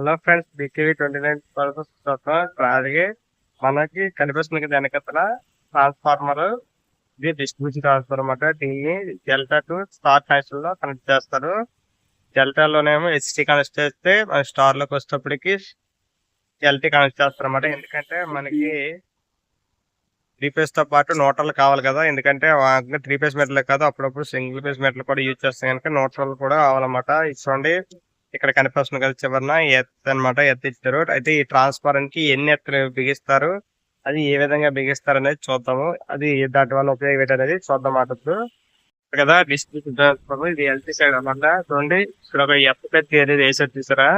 Hello friends BKV twenty nine purpose అలాగే మనకి కనిపిస్తుంది కదా వెనకతల ట్రాన్స్ఫార్మర్. ఇది డిస్ట్రిబ్యూషన్ ట్రాన్స్ఫార్మర్ అన్నమాట. దీన్ని డెల్టా టు స్టార్ కనెక్షన్లో కనెక్ట్ చేస్తారు. డెల్టాలోనేమో హెచ్టీ కనెక్ట్ చేస్తే మన స్టార్లోకి వచ్చేటప్పటికి ఎల్టీ కనెక్ట్ చేస్తారు అన్నమాట. ఎందుకంటే మనకి త్రీ ఫేస్తో పాటు నోటర్లు కావాలి కదా. ఎందుకంటే త్రీ ఫేస్ మెటల్ కాదు అప్పుడప్పుడు సింగిల్ ఫేస్ మెటల్ కూడా యూజ్ చేస్తాం. కనుక నోటర్లు కూడా కావాలన్నమాట. చూడండి ఇక్కడ కనిపిస్తుంది కదా చివరిన. ఎత్ అన్నమాట ఎత్ ఇచ్చారు. అయితే ఈ ట్రాన్స్ఫారెంట్కి ఎన్ని ఎత్తులు బిగిస్తారు అది ఏ విధంగా బిగిస్తారు అనేది చూద్దాము. అది దాటి వల్ల ఉపయోగం ఏంటి అనేది చూద్దాం అటు కదా డిస్ట్రిక్ట్ ట్రాన్స్ఫార్మర్ ఇది ఎల్టీ సైడ్ అనమాట చూడండి ఇక్కడ ఒక ఎత్త పెద్ద అనేది వేసారు చూసారా?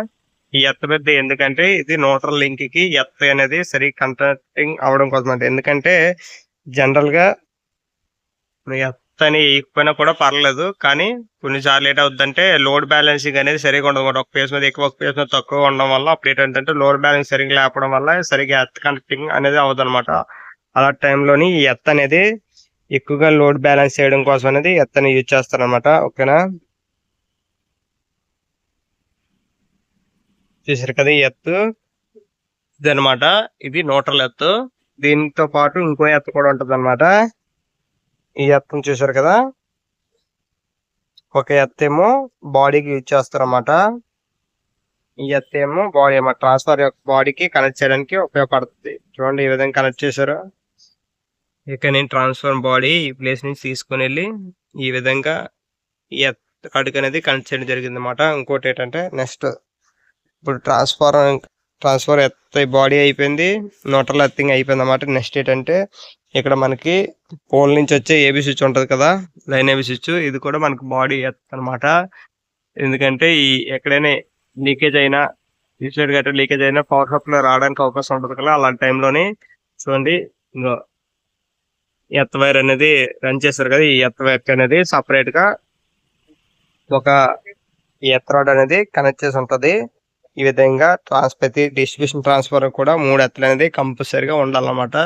ఈ ఎత్త పెద్ద ఎందుకంటే ఇది నోటర్ లింక్కి ఎత్త అనేది సరి కంటక్టింగ్ అవడం కోసం అంటే ఎందుకంటే జనరల్గా ఎత్త వస్తాయని వేయకపోయినా కూడా పర్లేదు. కానీ కొన్నిసార్లు ఏంటవుతుందంటే లోడ్ బ్యాలెన్సింగ్ అనేది సరిగా ఉండదు. ఒక పేస్ మీద ఎక్కువ ఒక పేస్ మీద తక్కువ ఉండడం వల్ల అప్పుడు ఏంటంటే లోడ్ బ్యాలెన్స్ సరిగ్గా లేకపోవడం వల్ల సరిగ్గా ఎత్ కనెక్టింగ్ అనేది అవదు అనమాట అలా టైంలోని ఈ ఎత్త అనేది ఎక్కువగా లోడ్ బ్యాలెన్స్ చేయడం కోసం అనేది ఎత్తని యూజ్ చేస్తారు అనమాట ఓకేనా? చూసారు కదా ఈ ఎత్తు ఇది అనమాట ఇది నోటల్ ఎత్తు దీంతో పాటు ఇంకో ఎత్తు కూడా ఉంటుంది అనమాట ఈ ఎత్తం చూసారు కదా? ఒక ఎత్తేమో బాడీకి యూజ్ చేస్తారు అనమాట ఈ ఎత్తేమో బాడీ అన్నమాట. ట్రాన్స్ఫర్ యొక్క బాడీకి కనెక్ట్ చేయడానికి ఉపయోగపడుతుంది. చూడండి ఈ విధంగా కనెక్ట్ చేశారు. ఇక నేను ట్రాన్స్ఫర్ బాడీ ఈ ప్లేస్ నుంచి తీసుకుని వెళ్ళి ఈ విధంగా ఈ ఎత్తు అనేది కనెక్ట్ చేయడం జరిగింది అనమాట ఇంకోటి ఏంటంటే నెక్స్ట్ ఇప్పుడు ట్రాన్స్ఫర్ సో ఈ బాడీ అయిపోయింది. న్యూట్రల్ ఎత్తింగ్ అయిపోయింది అనమాట నెక్స్ట్ ఏంటంటే ఇక్కడ మనకి పోల్ నుంచి వచ్చే ఏబి స్విచ్ ఉంటుంది కదా లైన్ ఏబి స్విచ్ ఇది కూడా మనకి బాడీ అనమాట ఎందుకంటే ఈ ఎక్కడైనా లీకేజ్ అయినా ఈ గట్రా లీకేజ్ అయినా పవర్ సప్లై రావడానికి అవకాశం ఉంటుంది కదా అలాంటి టైంలోని చూడండి ఇంకో ఎత్త వైర్ అనేది రన్ చేస్తారు కదా ఈ ఎత్త వైర్ అనేది సపరేట్గా ఒక ఎత్త రాడ్ అనేది కనెక్ట్ చేసి ఉంటది. ఈ విధంగా ట్రాన్స్ ప్రతి డిస్ట్రిబ్యూషన్ ట్రాన్స్ఫర్ కూడా మూడు ఎత్తులు అనేది కంపల్సరీగా ఉండాలన్నమాట.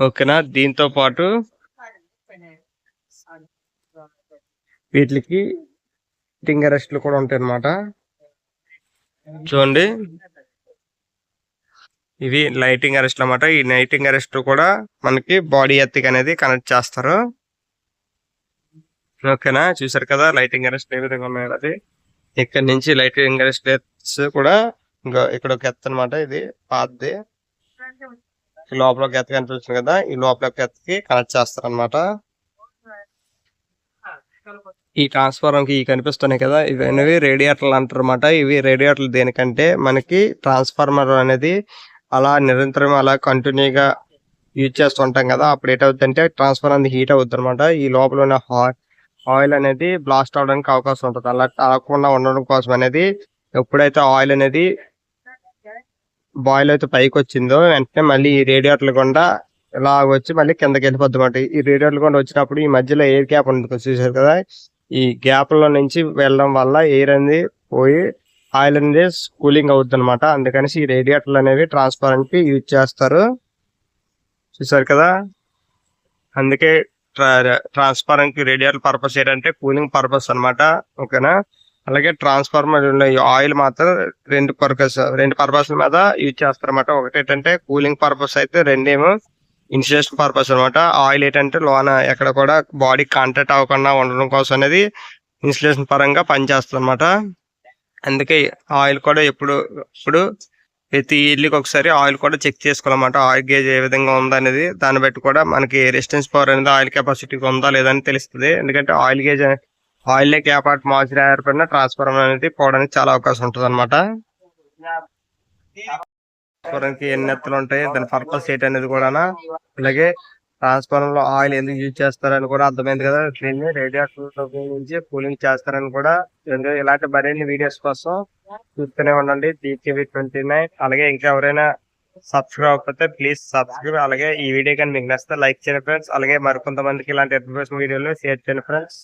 ఓకేనా? దీంతో పాటు వీటికి ఫిట్టింగ్ అరెస్ట్లు కూడా ఉంటాయి అన్నమాట చూడండి. ఇవి లైటింగ్ అరెస్ట్ అన్నమాట. ఈ లైటింగ్ అరెస్ట్ కూడా మనకి బాడీ ఎత్తికి అనేది కనెక్ట్ చేస్తారు. ఓకేనా? చూసారు కదా? లైటింగ్ అరెస్ట్ ఏ విధంగా ఉన్నాయి అది. ఇక్కడ నుంచి లైట్ అరెస్ట్ కూడా ఇంకా ఇక్కడ ఒక ఎత్త అనమాట ఇది పాతది ఈ లోపల ఒక ఎత్త కనిపిస్తుంది కదా ఈ లోపల ఒక ఎత్తకి కనెక్ట్ చేస్తారు అనమాట ఈ ట్రాన్స్ఫార్మర్కి కనిపిస్తున్నాయి కదా ఇవన్నీ రేడియేటర్లు అంటారు అనమాట ఇవి రేడియేటర్లు దేనికంటే మనకి ట్రాన్స్ఫార్మర్ అనేది అలా నిరంతరం అలా కంటిన్యూగా యూజ్ చేస్తుంటాం కదా అప్పుడు ఏటవుతుందంటే ట్రాన్స్ఫార్మర్ అనేది హీట్ అవుతుంది అనమాట ఈ లోపల ఉన్న ఆయిల్ అనేది బ్లాస్ట్ అవడానికి అవకాశం ఉంటుంది. అలా అవ్వకుండా ఉండడం కోసం అనేది ఎప్పుడైతే ఆయిల్ అనేది బాయిల్ అయితే పైకి వచ్చిందో వెంటనే మళ్ళీ ఈ రేడియేటర్లు గుండా ఇలా వచ్చి మళ్ళీ కిందకి వెళ్ళిపోద్ది ఈ రేడియేటర్లు గుండా వచ్చినప్పుడు ఈ మధ్యలో ఎయిర్ గ్యాప్ ఉంటుంది చూసారు కదా? ఈ గ్యాప్లో నుంచి వెళ్ళడం వల్ల ఎయిర్ అనేది పోయి ఆయిల్ అనేది కూలింగ్ అవుతుంది అనమాట అందుకనేసి ఈ రేడియేటర్లు అనేవి ట్రాన్స్పరెంట్ యూజ్ చేస్తారు. చూసారు కదా? అందుకే ట్రాన్స్ఫార్మర్కి రేడియేటర్ పర్పస్ ఏంటంటే కూలింగ్ పర్పస్ అన్నమాట. ఓకేనా? అలాగే ట్రాన్స్ఫార్మర్ ఆయిల్ మాత్రం రెండు పర్పస్ రెండు పర్పస్ మీద యూజ్ చేస్తారన్నమాట. ఒకటి ఏంటంటే కూలింగ్ పర్పస్ అయితే రెండేమో ఇన్సులేషన్ పర్పస్ అన్నమాట. ఆయిల్ ఏంటంటే లోన ఎక్కడ కూడా బాడీ కాంటాక్ట్ అవ్వకుండా ఉండడం కోసం అనేది ఇన్సులేషన్ పరంగా పనిచేస్తుంది అనమాట అందుకే ఆయిల్ కూడా ఎప్పుడు ఇప్పుడు ప్రతి ఇల్లుకి ఒకసారి ఆయిల్ కూడా చెక్ చేసుకోవాలన్నమాట. ఆయిల్ గేజ్ ఏ విధంగా ఉందా అనేది దాన్ని బట్టి కూడా మనకి రెసిస్టెన్స్ పవర్ అనేది ఆయిల్ కెపాసిటీ ఉందా లేదా అని తెలుస్తుంది. ఎందుకంటే ఆయిల్ గేజ్ ఆయిల్ క్యాపాట్ మాయిచర్ ఏర్పడిన ట్రాన్స్ఫార్మర్ అనేది పోవడానికి చాలా అవకాశం ఉంటుంది అనమాట కి ఎన్ని ఎత్తులు ఉంటాయి దాని పర్పస్ ఏంటి అనేది కూడా అలాగే ట్రాన్స్ఫార్మర్లో ఆయిల్ ఎందుకు యూజ్ చేస్తారని కూడా అర్థమైంది కదా దీన్ని. రేడియేటర్ ఉపయోగించి కూలింగ్ చేస్తారని కూడా ఇలాంటి మరిన్ని వీడియోస్ కోసం చూస్తూనే ఉండండి. డిటీవీ ట్వంటీ నైన్ అలాగే ఇంకా ఎవరైనా సబ్స్క్రైబ్ అవ్వకపోతే ప్లీజ్ సబ్స్క్రైబ్. అలాగే ఈ వీడియో కానీ మీకు నచ్చితే లైక్ చేయండి ఫ్రెండ్స్. అలాగే మరికొంతమందికి ఇలాంటి ఇన్ఫర్మేషన్ వీడియోలు షేర్ చేయండి ఫ్రెండ్స్.